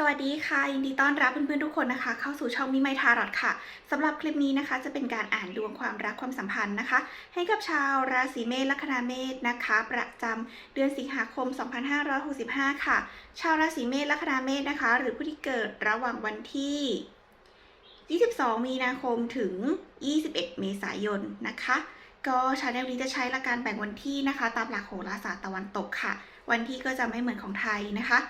สวัสดีค่ะ ยินดีต้อนรับเพื่อนๆทุกคนนะคะ เข้าสู่ช่องมิไมทารอดค่ะสำหรับคลิปนี้นะคะ จะเป็นการอ่านดวงความรักความสัมพันธ์นะคะ ให้กับชาวราศีเมษลัคนาเมษนะคะ ประจำเดือนสิงหาคม 2565 ค่ะ ชาวราศีเมษลัคนาเมษนะคะ หรือผู้ที่เกิดระหว่างวันที่ 22 มีนาคมถึง 21 เมษายนนะคะ ก็ชาแนลนี้จะใช้หลักการแบ่งวันที่นะคะ ตามหลักโหราศาสตร์ตะวันตกค่ะ วันที่ก็จะไม่เหมือนของไทยนะคะ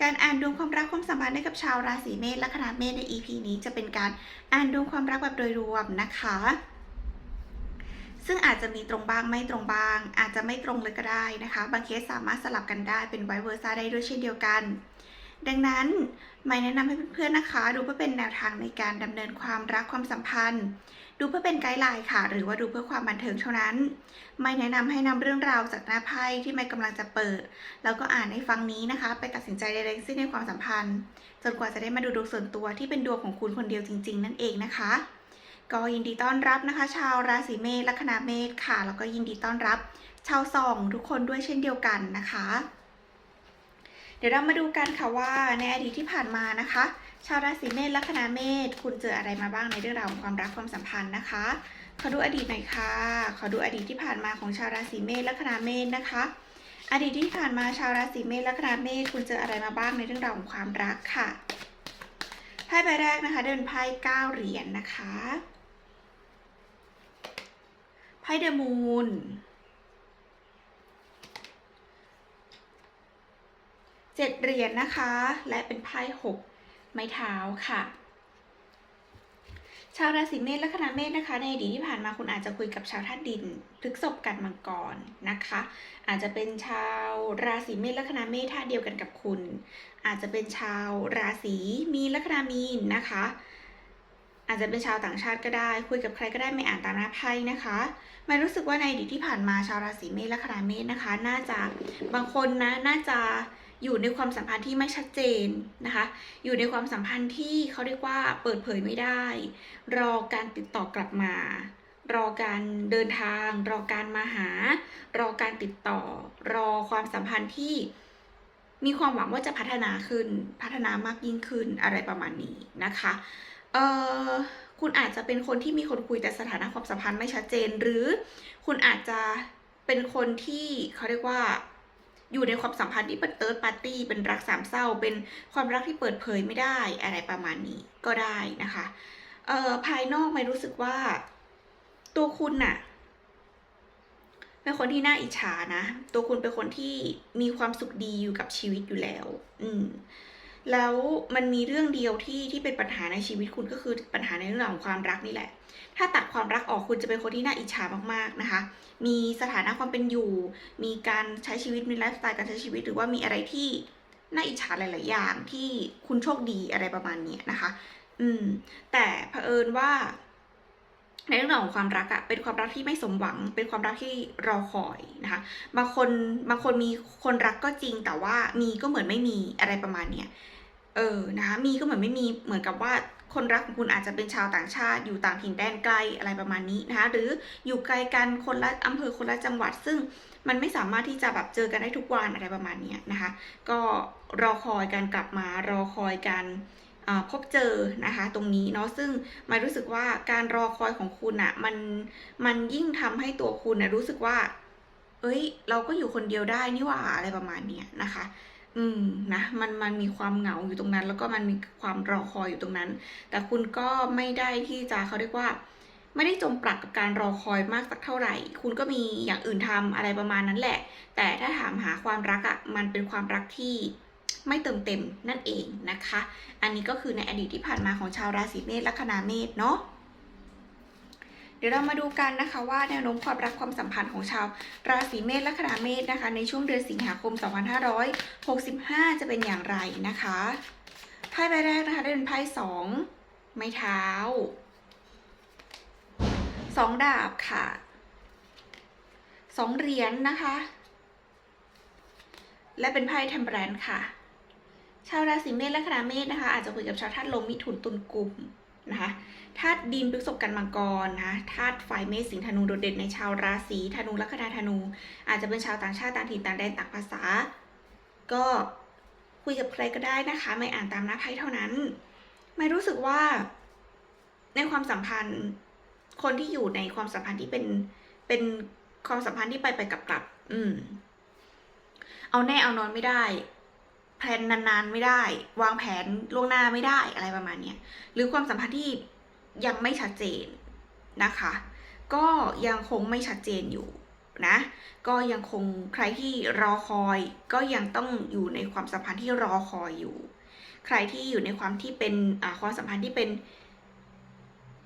การอ่านดวงความรักความสัมพันธ์ให้กับชาวราศีเมษและคณะเมษใน EP นี้จะเป็นการอ่านดวงความรักแบบโดยรวมนะคะ ซึ่งอาจจะมีตรงบ้างไม่ตรงบ้าง อาจจะไม่ตรงเลยก็ได้นะคะ บางเคสสามารถสลับกันได้เป็นไวเวอร์ซ่าได้ด้วยเช่นเดียวกัน ดังนั้นไม่แนะนำให้เพื่อนๆนะคะ ดูเพื่อเป็นแนวทางในการดำเนินความรักความสัมพันธ์ ดูเพื่อเป็นไกด์ไลน์ค่ะ หรือว่าดูเพื่อความบันเทิงเท่านั้น ไม่แนะนำให้นำเรื่องราวจากหน้าไพ่ที่ไม่กำลังจะเปิด แล้วก็อ่านในฟังนี้นะคะ ไปตัดสินใจใดๆทั้งสิ้นในความสัมพันธ์จนกว่าจะได้มาดูดวงส่วนตัวที่เป็นดวงของคุณคนเดียวจริง ๆ นั่นเองนะคะก็ยินดีต้อนรับนะคะ ชาวราศีเมษลัคนาเมษค่ะ แล้วก็ยินดีต้อนรับ ชาวส่องทุกคนด้วยเช่นเดียวกันนะคะ ดี๋ยวเรามาดูกันค่ะว่าในอดีตที่ผ่านมานะคะ ชาวราศีเมษลัคนาเมษคุณเจออะไรมาบ้างในเรื่องราวของความรักความสัมพันธ์นะคะ ขอดูอดีตหน่อยค่ะ ขอดูอดีตที่ผ่านมาของชาวราศีเมษลัคนาเมษนะคะ อดีตที่ผ่านมาชาวราศีเมษลัคนาเมษคุณเจออะไรมาบ้างในเรื่องราวของความรักค่ะไพ่ใบแรกนะคะ เดินไพ่เก้าเหรียญนนะคะไพ่เดอะมูน จ็ดเหรียญนนะคะ และเป็นไพ่หกไม้เท้าค่ะ ชาวราศีเมษและคณะเมษนะคะ ในอดีตที่ผ่านมาคุณอาจจะคุยกับชาวธาตุดินพฤกษบกันมังกรนะคะ อาจจะเป็นชาวราศีเมษและคณะเมษธาตุเดียวกันกับคุณ อาจจะเป็นชาวราศีมีนและคณะมีนนะคะอาจจะเป็นชาวต่างชาติก็ได้ คุยกับใครก็ได้ไม่อ่านตามหน้าไพ่นะคะไม่รู้สึกว่าในอดีตที่ผ่านมาชาวราศีเมษและคณะเมษนะคะ น่าจะบางคนนะน่าจะ อยู่ในความสัมพันธ์ที่ไม่ชัดเจนนะคะ อยู่ในความสัมพันธ์ที่เขาเรียกว่าเปิดเผยไม่ได้ รอการติดต่อกลับมา รอการเดินทาง รอการมาหา รอการติดต่อ รอความสัมพันธ์ที่มีความหวังว่าจะพัฒนาขึ้น พัฒนามากยิ่งขึ้นอะไรประมาณนี้นะคะเออคุณอาจจะเป็นคนที่มีคนคุยแต่สถานะความสัมพันธ์ไม่ชัดเจน หรือคุณอาจจะเป็นคนที่เขาเรียกว่า อยู่ในความสัมพันธ์ที่เป็นเติร์ดปาร์ตี้เป็นรักสามเศร้า เป็นความรักที่เปิดเผยไม่ได้อะไรประมาณนี้ก็ได้นะคะเอ่อภายนอกไม่รู้สึกว่า ตัวคุณน่ะเป็นคนที่น่าอิจฉานะ ตัวคุณเป็นคนที่มีความสุขดีอยู่กับชีวิตอยู่แล้ว อืม แล้วมันมีเรื่องเดียวที่ที่เป็นปัญหาในชีวิตคุณก็คือปัญหาในเรื่องของความรักนี่แหละ ถ้าตัดความรักออกคุณจะเป็นคนที่น่าอิจฉามากๆนะคะ มีสถานะความเป็นอยู่ มีการใช้ชีวิตมีไลฟ์สไตล์การใช้ชีวิตหรือว่ามีอะไรที่น่าอิจฉาหลาย ๆ อย่างที่คุณโชคดีอะไรประมาณนี้นะคะ อืม แต่เผอิญว่า ในเรื่องของความรักอะเป็นความรักที่ไม่สมหวัง เป็นความรักที่รอคอยนะคะ บางคนบางคนมีคนรักก็จริงแต่ว่ามีก็เหมือนไม่มีอะไรประมาณเนี้ย เออนะคะมีก็เหมือนไม่มีเหมือนกับว่าคนรักของคุณอาจจะเป็นชาวต่างชาติ อยู่ต่างถิ่นแดนไกลอะไรประมาณนี้นะคะหรืออยู่ไกลกันคนละอำเภอคนละจังหวัด ซึ่งมันไม่สามารถที่จะแบบเจอกันได้ทุกวันอะไรประมาณนี้นะคะ ก็รอคอยการกลับมารอคอยการพบเจอนะคะตรงนี้เนาะซึ่งมารู้สึกว่าการรอคอยของคุณอะมันมันยิ่งทำให้ตัวคุณนะรู้สึกว่า เอ้ย เราก็อยู่คนเดียวได้นี่หว่าอะไรประมาณเนี้ยนะคะ อืมนะมันมันมีความเหงาอยู่ตรงนั้น แล้วก็มันมีความรอคอยอยู่ตรงนั้น แต่คุณก็ไม่ได้ที่จะเขาเรียกว่า ไม่ได้จมปลักกับการรอคอยมากสักเท่าไหร่ คุณก็มีอย่างอื่นทำอะไรประมาณนั้นแหละ แต่ถ้าถามหาความรักอะ่ะมันเป็นความรักที่ไม่เติมเต็มนั่นเองนะคะ อันนี้ก็คือในอดีตที่ผ่านมาของชาวราศีเมษและคณาเมษเนาะ ดี๋ยวเรามาดูกันนะคะว่าแนวโน้มความรักความสัมพันธ์ของชาวราศีเมษและคณาเมษนะคะ ในช่วงเดือนสิงหาคม 2565 จะเป็นอย่างไรนะคะไพ่ใบแรกนะคะได้เป็นไพ่สองไม้เท้าสองดาบค่ะสองเหรียญนนะคะ และเป็นไพ่เทมเปร์นค่ะ ชาวราศีเมษและคณาเมษนะคะ อาจจะคุยกับชาวธาตุลมมิถุนตุลกลุ่ม นะคะธาตุดินพฤษภกันมังกรนะธาตุไฟเมษสิงห์ธนูโดดเด่นในชาวราศีธนูลัคนาธนู อาจจะเป็นชาวต่างชาติต่างถิ่นต่างแดนต่างภาษา ก็คุยกับใครก็ได้นะคะ ไม่อ่านตามหน้าไพ่เท่านั้น ไม่รู้สึกว่า ในความสัมพันธ์ คนที่อยู่ในความสัมพันธ์ที่เป็นเป็นความสัมพันธ์ที่ไปไปกลับกลับ อืม เอาแน่เอานอนไม่ได้ แพลนนานๆไม่ได้ วางแผนล่วงหน้าไม่ได้อะไรประมาณเนี้ยหรือความสัมพันธ์ที่ยังไม่ชัดเจนนะคะ ก็ยังคงไม่ชัดเจนอยู่นะก็ยังคงใครที่รอคอยก็ยังต้องอยู่ในความสัมพันธ์ที่รอคอยอยู่ ใครที่อยู่ในความที่เป็นความสัมพันธ์ที่เป็น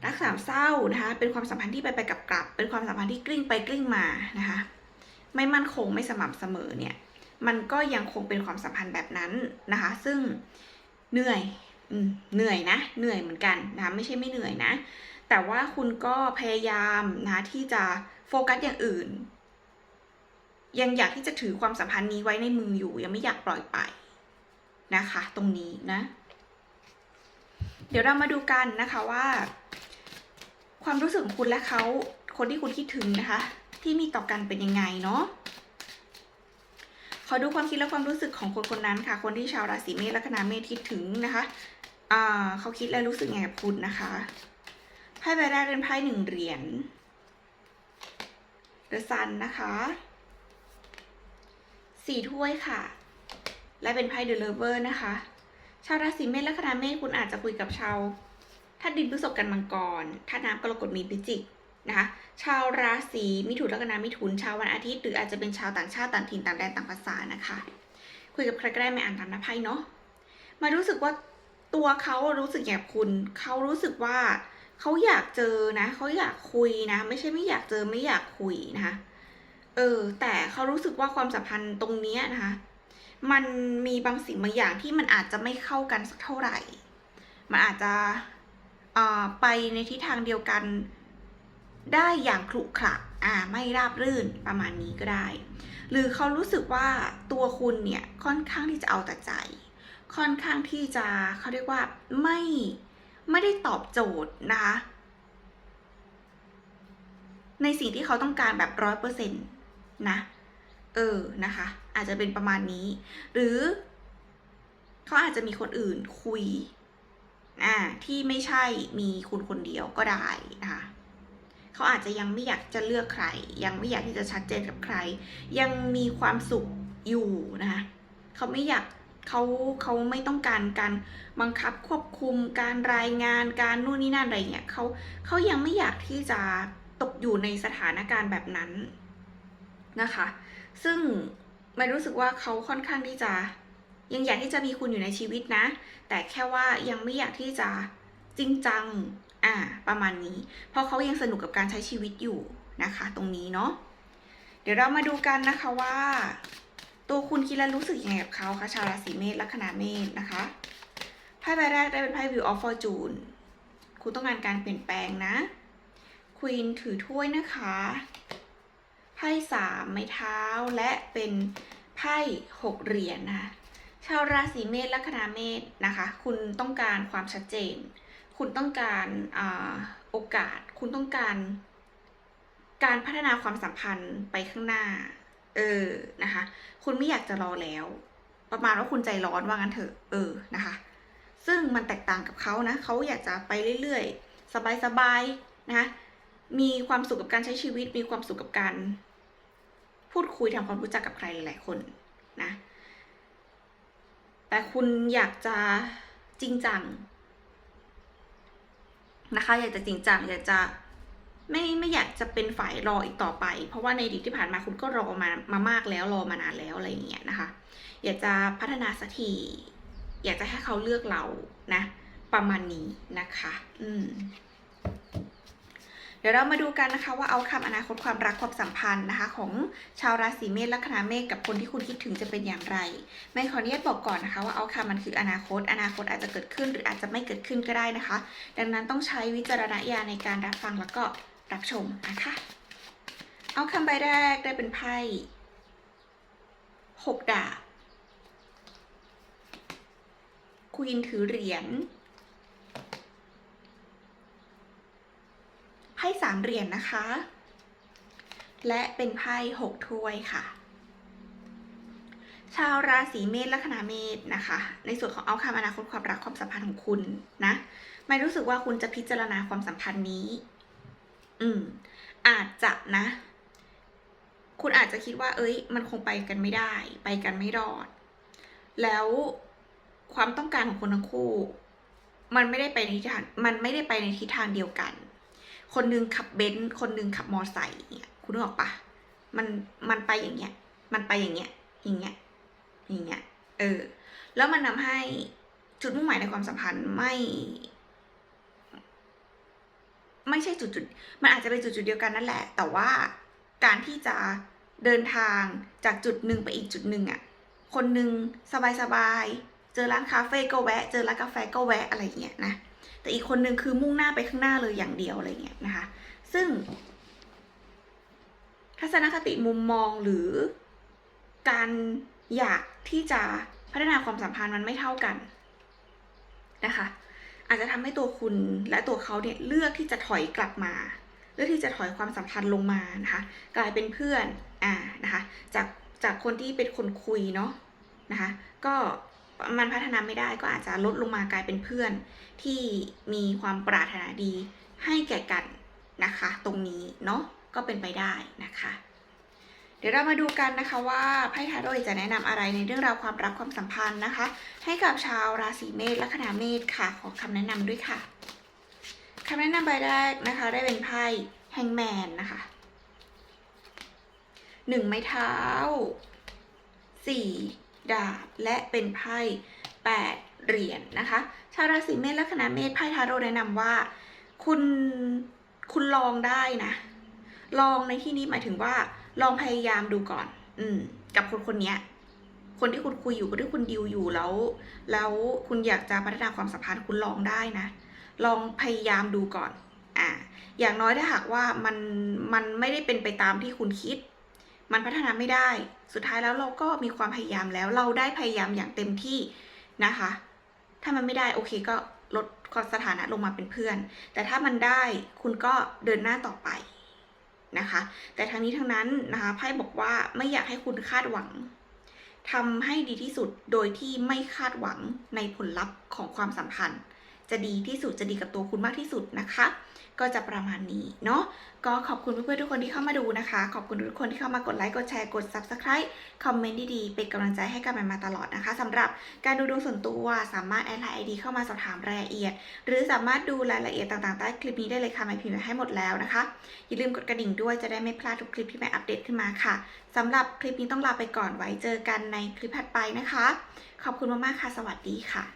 รักสามเศร้านะคะเป็นความสัมพันธ์ที่ไปไปกลับกลับ เป็นความสัมพันธ์ที่กลิ้งไปกลิ้งมานะคะไม่มั่นคงไม่สม่ำเสมอเนี่ย มันก็ยังคงเป็นความสัมพันธ์แบบนั้นนะคะ ซึ่งเหนื่อยเหนื่อยนะ เหนื่อยเหมือนกันนะไม่ใช่ไม่เหนื่อยนะ แต่ว่าคุณก็พยายามนะที่จะโฟกัสอย่างอื่น ยังอยากที่จะถือความสัมพันธ์นี้ไว้ในมืออยู่ ยังไม่อยากปล่อยไปนะคะ ตรงนี้นะ เดี๋ยวเรามาดูกันนะคะว่า ความรู้สึกของคุณและเขาคนที่คุณคิดถึงนะคะ ที่มีต่อกันเป็นยังไงเนาะ ขอดูความคิดและความรู้สึกของคนคนนั้นค่ะ คนที่ชาวราศีเมษลัคนาเมษคิดถึงนะคะอ่าเขาคิดและรู้สึกไงกับคุณนะคะไพ่ใบแรกเป็นไพ่หนึ่งเหรียญ The Sun นนะคะสี่ถ้วยค่ะ และเป็นไพ่ The Lover นะคะ ชาวราศีเมษลัคนาเมษคุณอาจจะคุยกับชาวถ้าดินพฤษภกันมังกรถ้าน้ำกรกฎมีพิจิก นะคะ ชาวราศีมิถุนลัคนามิถุน ชาววันอาทิตย์หรืออาจจะเป็นชาวต่างชาติต่างถิ่นต่างแดนต่างภาษานะคะ คุยกับใครก็ได้ไม่อ่านตามหน้าไพ่เนาะมารู้สึกว่าตัวเขารู้สึกอย่างคุณ เขารู้สึกว่าเขาอยากเจอนะ เขาอยากคุยนะ ไม่ใช่ไม่อยากเจอไม่อยากคุยนะคะ เออ แต่เขารู้สึกว่าความสัมพันธ์ตรงเนี้ยนะคะ มันมีบางสิ่งบางอย่างที่มันอาจจะไม่เข้ากันสักเท่าไหร่ มันอาจจะอ่าไปในทิศทางเดียวกัน ได้อย่างขรุขระอ่าไม่ราบรื่นประมาณนี้ก็ได้ หรือเขารู้สึกว่าตัวคุณเนี่ยค่อนข้างที่จะเอาแต่ใจ ค่อนข้างที่จะเขาเรียกว่าไม่ไม่ได้ตอบโจทย์นะคะในสิ่งที่เขาต้องการแบบร้อยเปอร์เซ็นต์นะเออนะคะ อาจจะเป็นประมาณนี้ หรือเขาอาจจะมีคนอื่นคุยอ่าที่ไม่ใช่มีคุณคนเดียวก็ได้นะคะ เขาอาจจะยังไม่อยากจะเลือกใคร ยังไม่อยากที่จะชัดเจนกับใคร ยังมีความสุขอยู่นะคะเขาไม่อยากเขาเขาไม่ต้องการการบังคับควบคุมการรายงานการนู่นนี่นั่นอะไรเงี้ยเขาเขายังไม่อยากที่จะตกอยู่ในสถานการณ์แบบนั้นนะคะ ซึ่งไม่รู้สึกว่าเขาค่อนข้างที่จะยังอยากที่จะมีคุณอยู่ในชีวิตนะ แต่แค่ว่ายังไม่อยากที่จะจริงจัง อ่า ประมาณนี้ เพราะเขายังสนุกกับการใช้ชีวิตอยู่นะคะ ตรงนี้เนาะ เดี๋ยวเรามาดูกันนะคะว่า ตัวคุณคิดและรู้สึกยังไงกับเขาคะชาวราศีเมษลัคนาเมษนะคะไพ่ใบแรกได้เป็นไพ่ View of Fortune คุณต้องการการเปลี่ยนแปลงนะควีนถือถ้วยนะคะไพ่สามไม้เท้าและเป็นไพ่หกเหรียญนะชาวราศีเมษลัคนาเมษนะคะ คุณต้องการความชัดเจน คุณต้องการอโอกาส คุณต้องการ การพัฒนาความสัมพันธ์ไปข้างหน้า เออนะคะ คุณไม่อยากจะรอแล้ว ประมาณว่าคุณใจร้อนว่างั้นเถอะ เออนะคะ ซึ่งมันแตกต่างกับเขานะเขาอยากจะไปเรื่อยๆ สบายๆนะคะมีความสุขกับการใช้ชีวิต มีความสุขกับการ พูดคุยทำความรู้จักกับใครหลายๆคนนะ แต่คุณอยากจะจริงจัง นะคะ อยากจะจริงจังอยากจะไม่ไม่อยากจะเป็นฝ่ายรออีกต่อไป เพราะว่าในอดีตที่ผ่านมาคุณก็รอมามามากแล้วรอมานานแล้วอะไรอย่างเงี้ยนะคะ อยากจะพัฒนาสักทีอยากจะให้เขาเลือกเรานะ ประมาณนี้นะคะ อืม ดี๋ยวเรามาดูกันนะคะว่าเอาคำอนาคตความรักความสัมพันธ์นะคะ ของชาวราศีเมษลัคนาเมษกับคนที่คุณคิดถึงจะเป็นอย่างไรไม่ขออนุญาตบอกก่อนนะคะ ว่าเอาคำมันคืออนาคต อนาคตอาจจะเกิดขึ้นหรืออาจจะไม่เกิดขึ้นก็ได้นะคะ ดังนั้นต้องใช้วิจารณญาณในการรับฟังแล้วก็รับชมนะคะ เอาคำใบแรกได้เป็นไพ่หกดาบควีนถือเหรียญ ไพ่สามเหรียญนะคะ และเป็นไพ่หกถ้วยค่ะ ชาวราศีเมษลัคนาเมษนะคะ ในส่วนของเอาคำอนาคตความรักความสัมพันธ์ของคุณนะไม่รู้สึกว่าคุณจะพิจารณาความสัมพันธ์นี้ อืม อาจจะนะ คุณอาจจะคิดว่า เอ้ย มันคงไปกันไม่ได้ ไปกันไม่รอด แล้วความต้องการของคนทั้งคู่ มันไม่ได้ไปในทิศทางมันไม่ได้ไปในทิศทางเดียวกัน คนหนึงขับเบนซ์คนหนึงขับมอไซค์เนี่ยคุณนึกออกปะมันมันไปอย่างเงี้ย มันไปอย่างเงี้ย อย่างเงี้ย อย่างเงี้ย เออ แล้วมันทำให้จุดมุ่งหมายในความสัมพันธ์ไม่ ไม่ใช่จุดจุดมันอาจจะเป็นจุดจุดเดียวกันนั่นแหละ แต่ว่าการที่จะเดินทางจากจุดหนึ่งไปอีกจุดหนึ่งอะ คนหนึ่งสบายๆเจอร้านคาเฟ่ก็แวะ เจอร้านกาแฟก็แวะอะไรเงี้ยนะ แต่อีกคนหนึ่งคือมุ่งหน้าไปข้างหน้าเลยอย่างเดียวอะไรเงี้ยนะคะ ซึ่ง ทัศนคติมุมมองหรือการอยากที่จะพัฒนาความสัมพันธ์มันไม่เท่ากันนะคะอาจจะทำให้ตัวคุณและตัวเขาเนี่ยเลือกที่จะถอยกลับมา เลือกที่จะถอยความสัมพันธ์ลงมานะคะกลายเป็นเพื่อนอ่านะคะจากจากคนที่เป็นคนคุยเนาะนะคะก็ มันพัฒนาไม่ได้ก็อาจจะลดลงมากลายเป็นเพื่อนที่มีความปรารถนาดีให้แก่กันนะคะ ตรงนี้เนาะก็เป็นไปได้นะคะ เดี๋ยวเรามาดูกันนะคะว่าไพ่ทาโร่จะแนะนำอะไรในเรื่องราวความรักความสัมพันธ์นะคะ ให้กับชาวราศีเมษและคณาเมษค่ะ ขอคำแนะนำด้วยค่ะคำแนะนำใบแรกนะคะ ได้เป็นไพ่แฮงแมนนะคะหนึ่งไม้เท้าสี่ ดาบและเป็นไพ่แปดเหรียญนะคะ ชาวราศีเมษและคณาเมษไพ่ทาโร่แนะนำว่า คุณคุณลองได้นะ ลองในที่นี้หมายถึงว่า ลองพยายามดูก่อน อืม กับคนคนนี้คนที่คุณคุยอยู่คนที่คุณดิวอยู่แล้ว แล้วคุณอยากจะพัฒนาความสัมพันธ์คุณลองได้นะ ลองพยายามดูก่อน อ่า อย่างน้อยถ้าหากว่ามันมันไม่ได้เป็นไปตามที่คุณคิด มันพัฒนาไม่ได้ สุดท้ายแล้วเราก็มีความพยายามแล้ว เราได้พยายามอย่างเต็มที่นะคะ ถ้ามันไม่ได้โอเคก็ลดสถานะลงมาเป็นเพื่อน แต่ถ้ามันได้คุณก็เดินหน้าต่อไปนะคะ แต่ทั้งนี้ทั้งนั้นนะคะไพ่บอกว่าไม่อยากให้คุณคาดหวังทำให้ดีที่สุดโดยที่ไม่คาดหวังในผลลัพธ์ของความสัมพันธ์ จะดีที่สุดจะดีกับตัวคุณมากที่สุดนะคะ ก็จะประมาณนี้เนาะก็ขอบคุณเพื่อนๆทุกคนที่เข้ามาดูนะคะ ขอบคุณทุกคนที่เข้ามากดไลค์กดแชร์กด subscribe คอมเมนต์ดีๆเป็นกำลังใจให้กันมาตลอดนะคะสำหรับการดูดวงส่วนตัวสามารถแอดไลน์ไอดีเข้ามาสอบถามรายละเอียด หรือสามารถดูรายละเอียดต่างๆใต้คลิปนี้ได้เลยค่ะไม่พิมพ์ไว้ให้หมดแล้วนะคะอย่าลืมกดกระดิ่งด้วยจะได้ไม่พลาดทุกคลิปที่แม่อัปเดตขึ้นมาค่ะสำหรับคลิปนี้ต้องลาไปก่อนไว้เจอกันในคลิปถัดไปนะคะ ขอบคุณมากๆค่ะ สวัสดีค่ะ